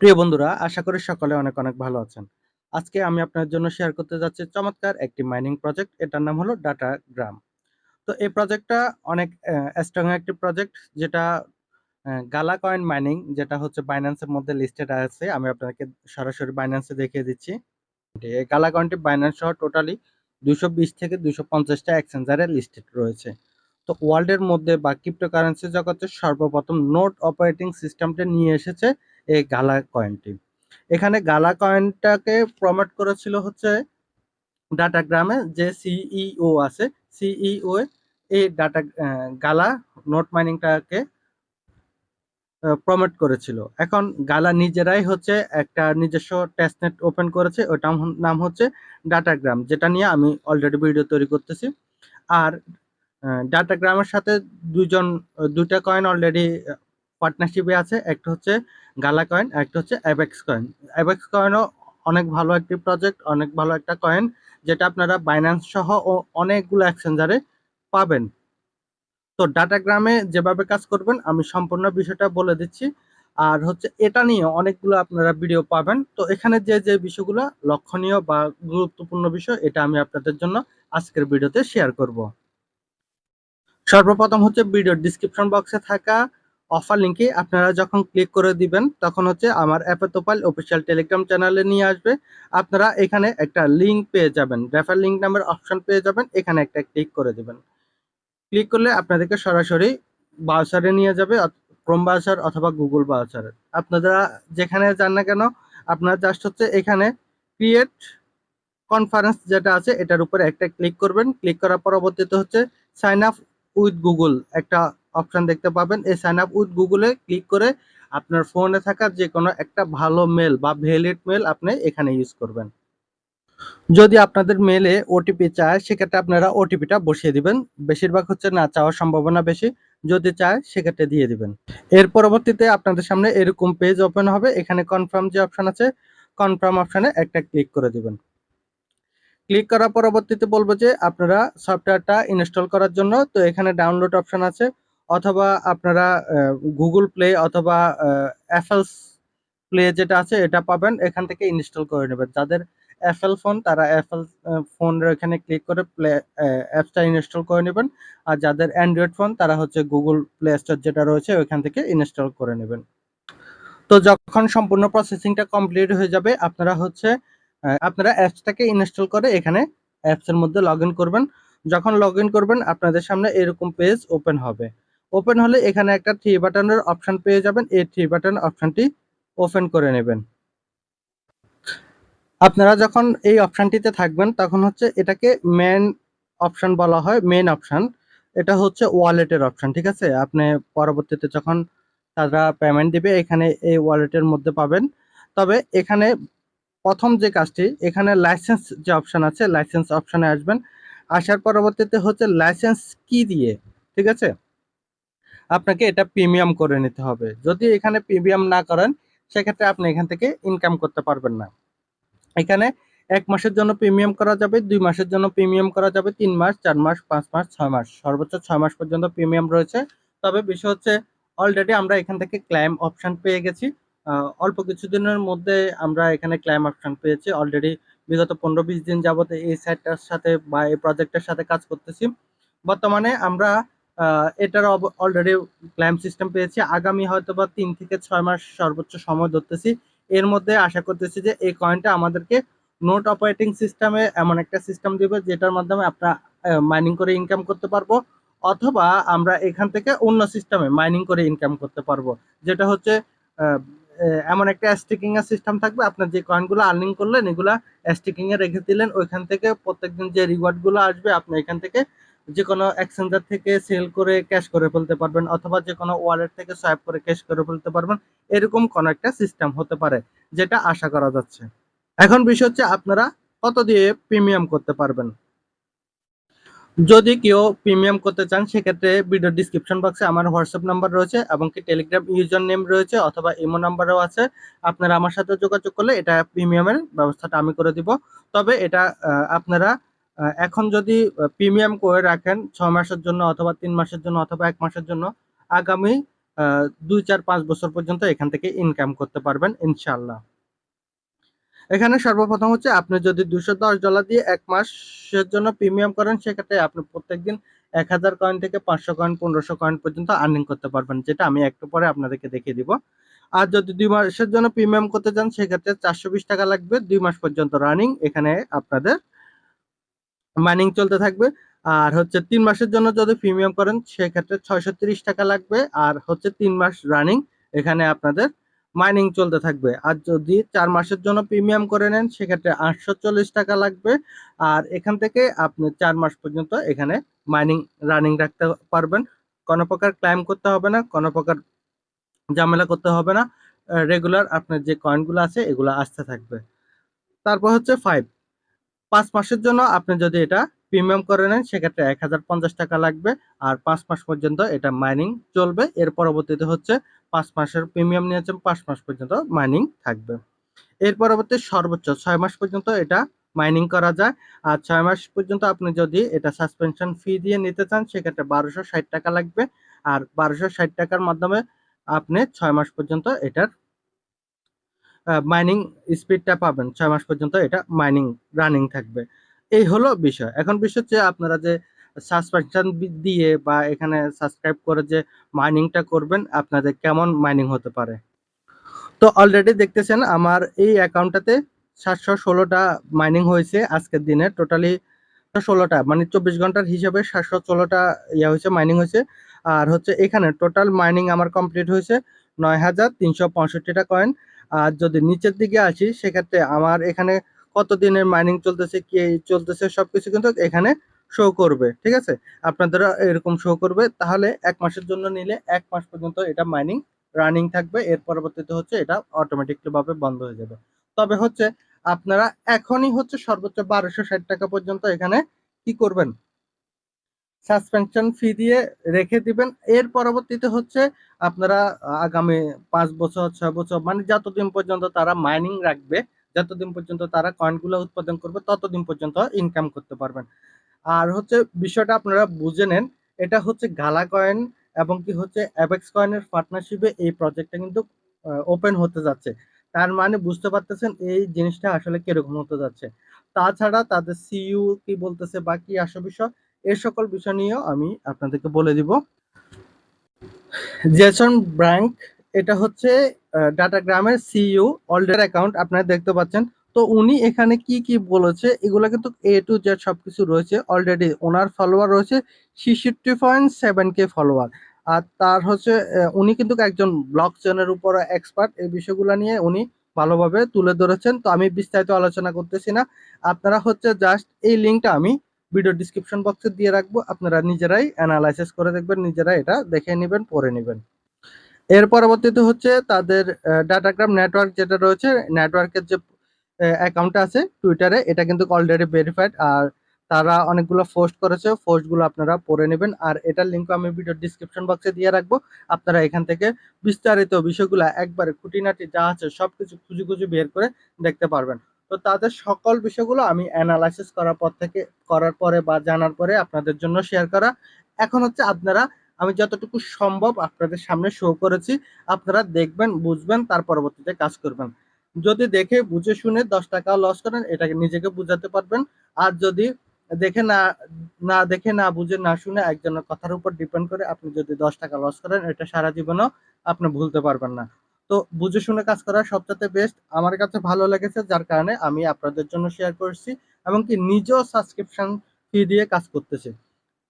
প্রিয় বন্ধুরা, আশা করি সকলে অনেক অনেক ভালো আছেন। আজকে আমি আপনার জন্য শেয়ার করতে যাচ্ছি চমৎকার একটি মাইনিং প্রজেক্ট এটার নাম হলো ডাটা গ্রাম তো এই প্রজেক্টটা অনেক স্ট্রং একটি প্রজেক্ট যেটা গালা কয়েন মাইনিং যেটা হচ্ছে বাইন্যান্সের মধ্যে লিস্টেড আছে। আমি আপনাকে সরাসরি বাইন্যান্সে দেখিয়ে দিচ্ছি। এই গালা কয়েনটি বাইন্যান্স সহ টোটালি দুশো বিশ থেকে দুশো পঞ্চাশটা এক্সচেঞ্জারে লিস্টেড রয়েছে। তো ওয়ার্ল্ডের মধ্যে বা ক্রিপ্টোকারেন্সি জগতে সর্বপ্রথম নোট অপারেটিং সিস্টেমটা নিয়ে এসেছে। এই গালা কয়েনটি এখানে গালা কয়েনটাকে প্রমোট করেছিল হচ্ছে ডাটাগ্রামে যে সিইও আছে সিইও এই ডাটা গালা নোট মাইনিংটাকে প্রমোট করেছিল। এখন গালা নিজেরাই হচ্ছে একটা নিজস্ব টেস্টনেট ওপেন করেছে ওটার নাম হচ্ছে ডাটাগ্রাম যেটা নিয়ে আমি অলরেডি ভিডিও তৈরি করতেছি। আর ডাটাগ্রামের সাথে দুজন, দুইটা কয়েন অলরেডি পার্টনারশিপে আছে, একটা হচ্ছে গালা কয়েন একটা হচ্ছে অ্যাবেক্স কয়েন অ্যাবেক্স কয়েনও অনেক ভালো একটি প্রজেক্ট অনেক ভালো একটা কয়েন যেটা আপনারা বাইন্যান্স সহ ও অনেকগুলো এক্সচেঞ্জারে পাবেন। তো ডাটাগ্রামে যেভাবে কাজ করবেন, আমি সম্পূর্ণ বিষয়টা বলে দিচ্ছি। আর হচ্ছে এটা নিয়ে অনেকগুলো আপনারা ভিডিও পাবেন। তো এখানে যে যে বিষয়গুলো লক্ষণীয় বা গুরুত্বপূর্ণ বিষয়, এটা আমি আপনাদের জন্য আজকের ভিডিওতে শেয়ার করব। সর্বপ্রথম হচ্ছে ভিডিওর ডিসক্রিপশন বক্সে থাকা অফার লিঙ্কে আপনারা যখন ক্লিক করে দিবেন, তখন হচ্ছে আমার অ্যাপেতোপাইল অফিসিয়াল টেলিগ্রাম চ্যানেলে নিয়ে আসবে। আপনারা এখানে একটা লিঙ্ক পেয়ে যাবেন রেফার লিঙ্ক নামের অপশন পেয়ে যাবেন, এখানে একটা ক্লিক করে দিবেন। ক্লিক করলে আপনাদেরকে সরাসরি ব্রাউজারে নিয়ে যাবে ক্রোম ব্রাউজার অথবা গুগল ব্রাউজার আপনারা যেখানে যান না কেন, আপনারা জাস্ট হচ্ছে এখানে ক্রিয়েট কনফারেন্স যেটা আছে, এটার উপরে একটা ক্লিক করবেন। ক্লিক করার পরবর্তীতে হচ্ছে সাইন আপ উইথ গুগল একটা অপশন দেখতে পাবেন। এই সাইন আপ উইথ গুগলে ক্লিক করে আপনার ফোনে থাকা যে কোনো একটা ভালো মেল বা ভ্যালিড মেল আপনি এখানে ইউজ করবেন। যদি আপনাদের মেলে ওটিপি চায়, সেক্ষেত্রে আপনারা ওটিপিটা বসিয়ে দিবেন। বেশিরভাগ হচ্ছে না চাওয়ার সম্ভাবনা বেশি। যদি চায়, সেক্ষেত্রে দিয়ে দিবেন। এর পরবর্তীতে আপনাদের সামনে এরকম পেজ ওপেন হবে। এখানে কনফার্ম যে অপশন আছে কনফার্ম অপশানে একটা ক্লিক করে দিবেন। ক্লিক করার পরবর্তীতে বলব যে আপনারা সফটওয়্যারটা ইনস্টল করার জন্য, তো এখানে ডাউনলোড অপশন আছে। অথবা আপনারা গুগল প্লে অথবা অ্যাপেলস প্লে যেটা আছে, এটা পাবেন। এখান থেকে ইনস্টল করে নেবেন। যাদের অ্যাপেল ফোন তারা অ্যাপেল ফোনের এখানে ক্লিক করে প্লে অ্যাপসটা ইনস্টল করে নেবেন। আর যাদের অ্যান্ড্রয়েড ফোন তারা হচ্ছে গুগল প্লে স্টোর যেটা রয়েছে ওইখান থেকে ইনস্টল করে নেবেন। তো যখন সম্পূর্ণ প্রসেসিংটা কমপ্লিট হয়ে যাবে, আপনারা হচ্ছে আপনারা অ্যাপসটাকে ইনস্টল করে এখানে অ্যাপসের মধ্যে লগ করবেন। যখন লগ করবেন, আপনাদের সামনে এরকম পেজ ওপেন হবে। ওপেন হলে এখানে একটা থ্রি বাটনের অপশন পেয়ে যাবেন। এই থ্রি বাটন অপশনটি ওপেন করে নেবেন। আপনারা যখন এই অপশানটিতে থাকবেন, তখন হচ্ছে এটাকে মেন অপশন বলা হয় মেন অপশন এটা হচ্ছে ওয়ালেটের অপশান ঠিক আছে? আপনি পরবর্তীতে যখন তারা পেমেন্ট দিবে, এখানে এই ওয়ালেটের মধ্যে পাবেন। তবে এখানে প্রথম যে কাজটি, এখানে লাইসেন্স যে অপশান আছে লাইসেন্স অপশানে আসবেন। আসার পরবর্তীতে হচ্ছে লাইসেন্স কি দিয়ে, ঠিক আছে? আপনাকে এটা প্রিমিয়াম করে নিতে হবে। যদি এখানে প্রিমিয়াম না করেন, সেক্ষেত্রে আপনি এখান থেকে ইনকাম করতে পারবেন না। এখানে এক মাসের জন্য প্রিমিয়াম করা যাবে, দুই মাসের জন্য প্রিমিয়াম করা যাবে, তিন মাস, চার মাস, পাঁচ মাস, ছয় মাস। সর্বোচ্চ ছয় মাস পর্যন্ত প্রিমিয়াম রয়েছে। তবে বিষয় হচ্ছে অলরেডি আমরা এখান থেকে ক্লাইম অপশন পেয়ে গেছি। অল্প কিছুদিনের মধ্যে আমরা এখানে ক্লাইম অপশন পেয়েছি। অলরেডি বিগত পনেরো বিশ দিন যাবত এই সাইটটার সাথে বা এই প্রজেক্টের সাথে কাজ করতেছি। বর্তমানে আমরা এটার অলরেডি ক্লাইম সিস্টেম পেয়েছি। আগামী হয়তো বা তিন থেকে ছয় মাস সর্বোচ্চ সময় ধরতেছি। এর মধ্যে আশা করতেছি যে এই কয়েনটা আমাদেরকে নোট অপারেটিং সিস্টেমে এমন একটা সিস্টেম দিবে, যেটার মাধ্যমে আপনার মাইনিং করে ইনকাম করতে পারব, অথবা আমরা এখান থেকে অন্য সিস্টেমে মাইনিং করে ইনকাম করতে পারব। যেটা হচ্ছে এমন একটা স্টিকিং এর সিস্টেম থাকবে। আপনার যে কয়েনগুলো আর্নিং করলেন, এগুলা স্টিকিং এ রেখে দিলেন। ওইখান থেকে প্রত্যেকদিন যে রিওয়ার্ডগুলো আসবে, আপনি এখান থেকে যে কোনো এক্সচেঞ্জার থেকে সেল করে ক্যাশ করে ফেলতে পারবেন অথবা যে কোনো ওয়ালেট থেকে সোয়াইপ করে ক্যাশ করে ফেলতে পারবেন, এরকম কোনো একটা সিস্টেম হতে পারে, যেটা আশা করা যাচ্ছে। এখন বিষয় হচ্ছে আপনারা কত দিয়ে প্রিমিয়াম করতে পারবেন। যদি কেউ প্রিমিয়াম করতে চান, সেক্ষেত্রে ভিডিও ডিসক্রিপশন বক্সে আমার হোয়াটসঅ্যাপ নাম্বার রয়েছে এবং কি টেলিগ্রাম ইউজার নেম রয়েছে অথবা ইমো নাম্বারও আছে। আপনারা আমার সাথে যোগাযোগ করলে এটা প্রিমিয়ামের ব্যবস্থাটা আমি করে দিব। তবে এটা আপনারা এখন যদি প্রিমিয়াম করে রাখেন ছয় মাসের জন্য অথবা তিন মাসের জন্য অথবা এক মাসের জন্য, আগামী দুই চার পাঁচ বছর পর্যন্ত এখান থেকে ইনকাম করতে পারবেন ইনশাল্লাহ এখানে সর্বপ্রথম হচ্ছে আপনি যদি দুশো দশ ডলার দিয়ে এক মাসের জন্য প্রিমিয়াম করেন, সেক্ষেত্রে আপনি প্রত্যেকদিন এক হাজার কয়েন থেকে পাঁচশো কয়েন পনেরোশো কয়েন পর্যন্ত আর্নিং করতে পারবেন, যেটা আমি একটু পরে আপনাদেরকে দেখিয়ে দিব। আর যদি দুই মাসের জন্য প্রিমিয়াম করতে চান, সেক্ষেত্রে চারশো বিশ টাকা লাগবে, দুই মাস পর্যন্ত রানিং এখানে আপনাদের মাইনিং চলতে থাকবে। আর হচ্ছে তিন মাসের জন্য যদি প্রিমিয়াম করেন, সেক্ষেত্রে ছয়শো তিরিশ টাকা লাগবে। আর হচ্ছে তিন মাস রানিং এখানে আপনাদের মাইনিং চলতে থাকবে। আর যদি চার মাসের জন্য প্রিমিয়াম করে নেন, সেক্ষেত্রে আটশো চল্লিশ টাকা লাগবে। আর এখান থেকে আপনি চার মাস পর্যন্ত এখানে মাইনিং রানিং রাখতে পারবেন। কোনো প্রকার ক্লাইম করতে হবে না, কোনো প্রকার ঝামেলা করতে হবে না। রেগুলার আপনার যে কয়েনগুলো আছে, এগুলো আসতে থাকবে। তারপর হচ্ছে ফাইভ পাঁচ মাসের জন্য আপনি যদি এটা প্রিমিয়াম করে নেন, সেক্ষেত্রে এক হাজার পঞ্চাশ টাকা লাগবে। আর পাঁচ মাস পর্যন্ত এটা মাইনিং চলবে। এর পরবর্তীতে হচ্ছে পাঁচ মাসের প্রিমিয়াম নিয়েছেন পাঁচ মাস পর্যন্ত মাইনিং থাকবে। এর পরবর্তী সর্বোচ্চ ছয় মাস পর্যন্ত এটা মাইনিং করা যায়। আর ছয় মাস পর্যন্ত আপনি যদি এটা সাসপেনশন ফি দিয়ে নিতে চান, সেক্ষেত্রে বারোশো ষাট টাকা লাগবে। আর বারোশো ষাট টাকার মাধ্যমে আপনি ছয় মাস পর্যন্ত এটার মাইনিং স্পিডটা পাবেন। ছয় মাস পর্যন্ত এটা মাইনিং রানিং থাকবে। এই হলো বিষয়। এখন বিষয় হচ্ছে আপনারা যে সাসপেনশন দিয়ে বা এখানে সাবস্ক্রাইব করে যে মাইনিংটা করবেন, আপনাদের কেমন মাইনিং হতে পারে? তো অলরেডি দেখতেছেন আমার এই অ্যাকাউন্টটাতে সাতশো ষোলোটা মাইনিং হয়েছে আজকের দিনে। টোটালি ষোলোটা মানে চব্বিশ ঘণ্টার হিসাবে সাতশো ষোলোটা ইয়ে হয়েছে মাইনিং হয়েছে। আর হচ্ছে এখানে টোটাল মাইনিং আমার কমপ্লিট হয়েছে নয় হাজার তিনশো পঁয়ষট্টিটা কয়েন আর যদি নিচের দিকে আসি, সেক্ষেত্রে আমার এখানে কতদিনের মাইনিং চলতেছে, কি চলতেছে, সবকিছু কিন্তু এখানে শো করবে, ঠিক আছে? আপনাদেরও এরকম শো করবে, তাহলে এক মাসের জন্য নিলে এক মাস পর্যন্ত এটা মাইনিং রানিং থাকবে, এর পরবর্তীতে হচ্ছে এটা অটোমেটিকলি ভাবে বন্ধ হয়ে যাবে। তবে হচ্ছে, আপনারা এখনই হচ্ছে সর্বোচ্চ বারোশো ষাট টাকা পর্যন্ত এখানে কি করবেন? সাসপেনশন ফি দিয়ে রেখে দিবেন। এর পরবর্তীতে হচ্ছে আপনারা আগামী পাঁচ বছর, ছয় বছর মানে যতদিন পর্যন্ত তারা মাইনিং রাখবে, যতদিন পর্যন্ত তারা কয়েনগুলো উৎপাদন করবে, ততদিন পর্যন্ত ইনকাম করতে পারবেন। আর হচ্ছে বিষয়টা আপনারা বুঝে নেন, এটা হচ্ছে গালা কয়েন এবং কি হচ্ছে অ্যাবেক্স কয়েনের পার্টনারশিপে এই প্রজেক্টটা কিন্তু ওপেন হতে যাচ্ছে। তার মানে বুঝতে পারতেছেন এই জিনিসটা আসলে কীরকম হতে যাচ্ছে। তাছাড়া তাদের সিইউ কি বলতেছে বা কি আসল বিষয় এই সকল বিষয় নিয়েও আমি আপনাদেরকে বলে দিব। জেসন ব্র্যাঙ্ক, এটা হচ্ছে ডাটাগ্রামের সিইও অলডার অ্যাকাউন্ট আপনারা দেখতে পাচ্ছেন। তো উনি এখানে কি কি বলেছে, এগুলো কিন্তু এ টু জেড সবকিছু রয়েছে। অলরেডি ওনার ফলোয়ার রয়েছে ছিষট্টি পয়েন্ট সেভেন কে ফলোয়ার আর তার হচ্ছে উনি কিন্তু একজন ব্লক চেনের উপর এক্সপার্ট এই বিষয়গুলো নিয়ে উনি ভালোভাবে তুলে ধরেছেন। তো আমি বিস্তারিত আলোচনা করতেছি না। আপনারা হচ্ছে জাস্ট এই লিঙ্কটা আমি ভিডিও ডিসক্রিপশন বক্সে দিয়ে রাখব। আপনারা নিজেরাই অ্যানালাইসিস করে দেখবেন, নিজেরাই এটা দেখে নেবেন, পড়ে নেবেন। এর পরবর্তীতে হচ্ছে তাদের ডাটাগ্রাম নেটওয়ার্ক যেটা রয়েছে নেটওয়ার্কের যে অ্যাকাউন্টটা আছে টুইটারে এটা কিন্তু অলরেডি ভেরিফাইড আর তারা অনেকগুলো পোস্ট করেছে পোস্টগুলো আপনারা পড়ে নেবেন। আর এটার লিঙ্ক আমি ভিডিও ডিসক্রিপশন বক্সে দিয়ে রাখব। আপনারা এখান থেকে বিস্তারিত বিষয়গুলো একবারে খুঁটিনাটি যা আছে সবকিছু খুঁজে খুঁজে বের করে দেখতে পারবেন। তো তাদের সকল বিষয়গুলো আমি অ্যানালাইসিস করার পর থেকে, করার পরে বা জানার পরে আপনাদের জন্য শেয়ার করা। এখন হচ্ছে আপনারা, আমি যতটুকু সম্ভব আপনাদের সামনে শো করেছি। আপনারা দেখবেন, বুঝবেন, তার পরবর্তীতে কাজ করবেন। যদি দেখে, বুঝে শুনে দশ টাকা লস করেন, এটাকে নিজেকে বুঝাতে পারবেন। আর যদি দেখে না না দেখে, না বুঝে, না শুনে একজনের কথার উপর ডিপেন্ড করে আপনি যদি দশ টাকা লস করেন, এটা সারা জীবনও আপনি ভুলতে পারবেন না। তো বুঝে শুনে কাজ করা সবচেয়ে বেস্ট আমার কাছে ভালো লেগেছে, যার কারণে আমি আপনাদের জন্য শেয়ার করছি এবং কি নিজেও সাবস্ক্রিপশন ফি দিয়ে কাজ করতেছি।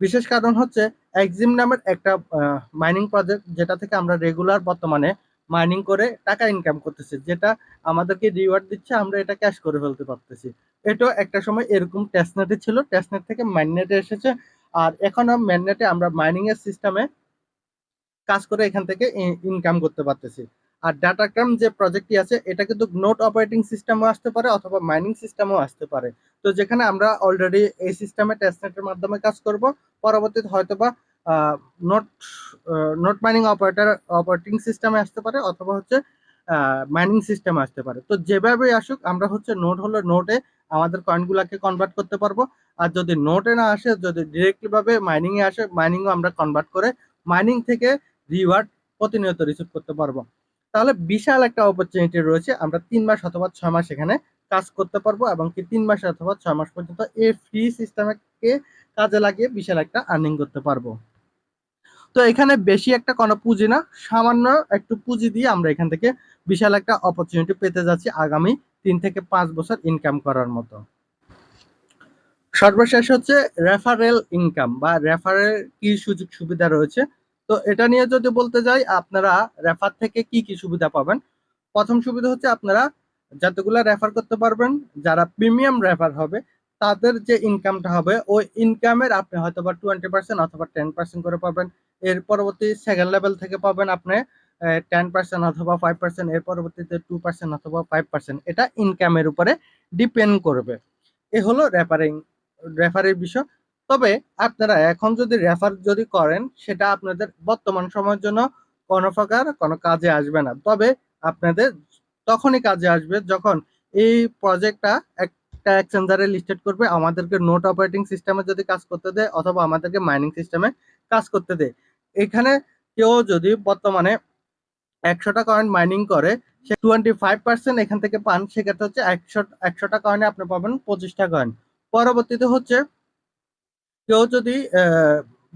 বিশেষ কারণ হচ্ছে এক্সিম নামের একটা মাইনিং প্রজেক্ট যেটা থেকে আমরা রেগুলার বর্তমানে মাইনিং করে টাকা ইনকাম করতেছি, যেটা আমাদেরকে রিওয়ার্ড দিচ্ছে, আমরা এটা ক্যাশ করে ফেলতে পারতেছি। এটা একটা সময় এরকম টেস্টনেটে ছিল টেস্টনেট থেকে মাইনেটে এসেছে। আর এখন ম্যাননেটে আমরা মাইনিং এর সিস্টেমে কাজ করে এখান থেকে ইনকাম করতে পারতেছি। আর ডাটাগ্রাম যে প্রজেক্টটি আছে, এটা কিন্তু নোট অপারেটিং সিস্টেমও আসতে পারে অথবা মাইনিং সিস্টেমও আসতে পারে। তো যেখানে আমরা অলরেডি এই সিস্টেমে টেস্টনেটের মাধ্যমে কাজ করব। পরবর্তীতে হয়তোবা note note mining operator operating সিস্টেমে আসতে পারে অথবা হচ্ছে মাইনিং সিস্টেমে আসতে পারে। তো যেভাবেই আসুক, আমরা হচ্ছে নোট হলো নোটে আমাদের কয়েনগুলোকে কনভার্ট করতে পারব। আর যদি নোটে না আসে, যদি ডিরেক্টলি ভাবে মাইনিং এ আসে মাইনিংও আমরা কনভার্ট করে মাইনিং থেকে রিওয়ার্ড প্রতিনিয়ত রিসিভ করতে পারব। তাহলে বিশাল একটা অপরচুনিটি রয়েছে। আমরা তিন মাস অথবা ছয় মাস এখানে কাজ করতে পারব এবং কি তিন মাস অথবা ছয় মাস পর্যন্ত এই ফ্রি সিস্টেমকে কাজে লাগিয়ে বিশাল একটা আর্নিং করতে পারব। তো এখানে বেশি একটা কোনো পুঁজি না, সামান্য একটু পুঁজি দিয়ে আমরা এখান থেকে বিশাল একটা অপরচুনিটি পেতে যাচ্ছি আগামী তিন থেকে পাঁচ বছর ইনকাম করার মতো। সর্বশেষ হচ্ছে রেফারেল ইনকাম বা রেফারের কি সুযোগ সুবিধা রয়েছে তো এটা নিয়ে যদি বলতে যাই, আপনারা রেফার থেকে কি কি সুবিধা পাবেন? প্রথম সুবিধা হচ্ছে আপনারা যতগুলা রেফার করতে পারবেন, যারা প্রিমিয়াম রেফার হবে, তাদের যে ইনকামটা হবে, ওই ইনকামের আপনি হয়তো বা টোয়েন্টি পার্সেন্ট অথবা টেন পার্সেন্ট করে পাবেন। এর পরবর্তী সেকেন্ড লেভেল থেকে পাবেন আপনি টেন পার্সেন্ট অথবা ফাইভ পার্সেন্ট এর পরবর্তীতে টু পার্সেন্ট অথবা ফাইভ পার্সেন্ট এটা ইনকামের উপরে ডিপেন্ড করবে। এ হলো রেফারিং রেফারের বিষয়। তবে আপনারা এখন যদি রেফার যদি করেন, সেটা আপনাদের বর্তমান সময়ের জন্য কোনো প্রকার কোনো কাজে আসবে না। তবে আপনাদের তখনই কাজে আসবে যখন এই প্রজেক্টটা একটা এক্সচেঞ্জারে লিস্টেড করবে, আমাদেরকে নোট অপারেটিং সিস্টেমে যদি কাজ করতে দেয়, অথবা আমাদেরকে মাইনিং সিস্টেমে কাজ করতে দেয়। এখানে কেউ যদি বর্তমানে একশোটা কয়েন মাইনিং করে, সে টোয়েন্টি ফাইভ পার্সেন্ট এখান থেকে পান, সেক্ষেত্রে হচ্ছে একশো, একশোটা কয়েনে আপনি পাবেন পঁচিশটা কয়েন পরবর্তীতে হচ্ছে কেউ যদি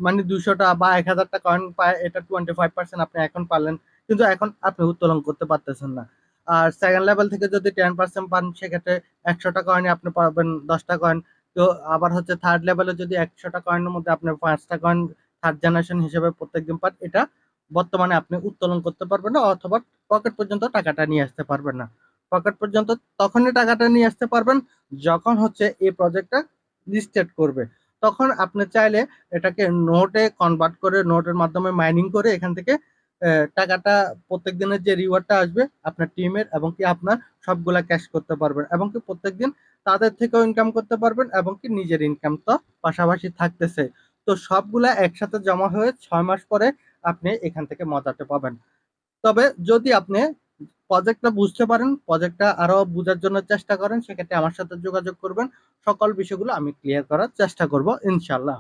মানে দুশোটা বা এক হাজারটা কয়েন পায়, এটা টোয়েন্টি ফাইভ পার্সেন্ট আপনি এখন পারলেন, কিন্তু এখন আপনি উত্তোলন করতে পারতেছেন না। আর সেকেন্ড লেভেল থেকে যদি টেন পার্সেন্ট পান, সেক্ষেত্রে একশোটা কয়েনে আপনি পাবেন দশটা কয়েন তো আবার হচ্ছে থার্ড লেভেলে যদি একশোটা কয়েনের মধ্যে আপনি পাঁচটা কয়েন থার্ড জেনারেশন হিসেবে প্রত্যেকদিন পান, এটা বর্তমানে আপনি উত্তোলন করতে পারবেন না, অথবা পকেট পর্যন্ত টাকাটা নিয়ে আসতে পারবেন না। পকেট পর্যন্ত তখনই টাকাটা নিয়ে আসতে পারবেন, যখন হচ্ছে এই প্রজেক্টটা লিস্টেড করবে। তখন আপনি চাইলে এটাকে নোটে কনভার্ট করে নোটের মাধ্যমে মাইনিং করে এখান থেকে টাকাটা প্রত্যেক দিনের যে রিওয়ার্ডটা আসবে আপনার টিমের এবং কি আপনার সবগুলা ক্যাশ করতে পারবেন এবং কি প্রত্যেক দিন তাদের থেকেও ইনকাম করতে পারবেন এবং কি নিজের ইনকাম তো পাশাপাশি থাকতেছে। তো সবগুলা একসাথে জমা হয়ে ছয় মাস পরে আপনি এখান থেকে মজাটা পাবেন। তবে যদি আপনি প্রজেক্টটা বুঝতে পারেন প্রজেক্টটা আরও বোঝার জন্য চেষ্টা করেন, সেক্ষেত্রে আমার সাথে যোগাযোগ করবেন। সকল বিষয়গুলো আমি ক্লিয়ার করার চেষ্টা করব ইনশাল্লাহ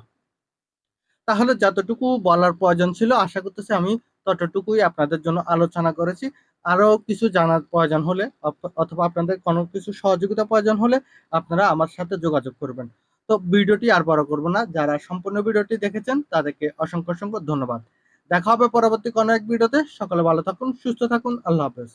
তাহলে যতটুকু বলার প্রয়োজন ছিল, আশা করতেছি আমি ততটুকুই আপনাদের জন্য আলোচনা করেছি। আরও কিছু জানার প্রয়োজন হলে অথবা আপনাদের কোনো কিছু সহযোগিতা প্রয়োজন হলে আপনারা আমার সাথে যোগাযোগ করবেন। তো ভিডিওটি আর বড় করব না, যারা সম্পূর্ণ ভিডিওটি দেখেছেন, তাদেরকে অসংখ্য অসংখ্য ধন্যবাদ। দেখা হবে পরবর্তী কোনো এক ভিডিওতে। সকলে ভালো থাকুন সুস্থ থাকুন আল্লাহ হাফেজ।